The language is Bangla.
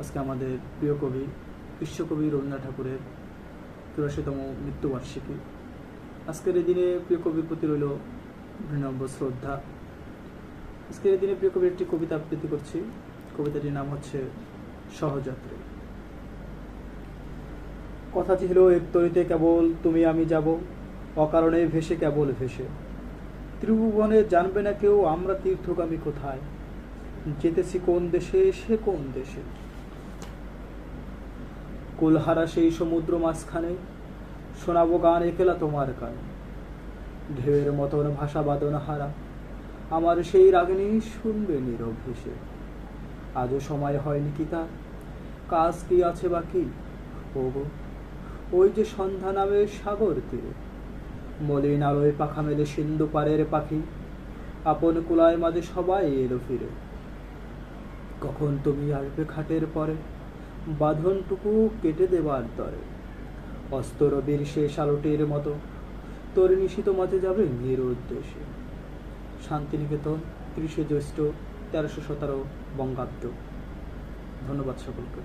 আজকে আমাদের প্রিয় কবি, বিশ্বকবি রবীন্দ্রনাথ ঠাকুরের চুরাশিতম মৃত্যুবার্ষিকী। আজকের এই দিনে প্রিয় কবির প্রতি রইল বিনম্র শ্রদ্ধা। আজকের এই দিনে প্রিয় কবির একটি কবিতা আবৃত্তি করছি। কবিতাটির নাম হচ্ছে সহযাত্রী। কথা ছিল এক তরিতে কেবল, তুমি আমি যাব। অকারণে ভেসে কেবল ভেসে। ত্রিভুবনে জানবে না কেউ, আমরা তীর্থগামী কোথায়? যেতেছি কোন দেশে, সে কোন দেশে? কুলহারা সেই সমুদ্র মাঝখানে, শোনাবো গান একেলা তোমার কানে। ঢেউয়ের মতন ভাষা বাদন হারা আমার সেই রাগিনী শুনবে নীরব ভেসে আজও সময় হয়নি কি তার? কাজ কি আছে বাকি? ওগো, ওই যে সন্ধ্যা নামে সাগর তীরে। মলিন আলোয় পাখা মেলে সিন্ধু পাড়ের পাখি, আপন কুলায় মাঝে সবাই এলো ফিরে। কখন তুমি আসবে খাটের পরে? বাঁধনটুকু কেটে দেবার দরে অস্তরবীর শেষ আলোটির মতো, তোর নিশিত মাঝে যাবে নিরুদ্দেশে শান্তিনিকেতন, ত্রিশে জ্যৈষ্ঠ, তেরোশো সতেরো বঙ্গাব্দ। ধন্যবাদ সকলকে।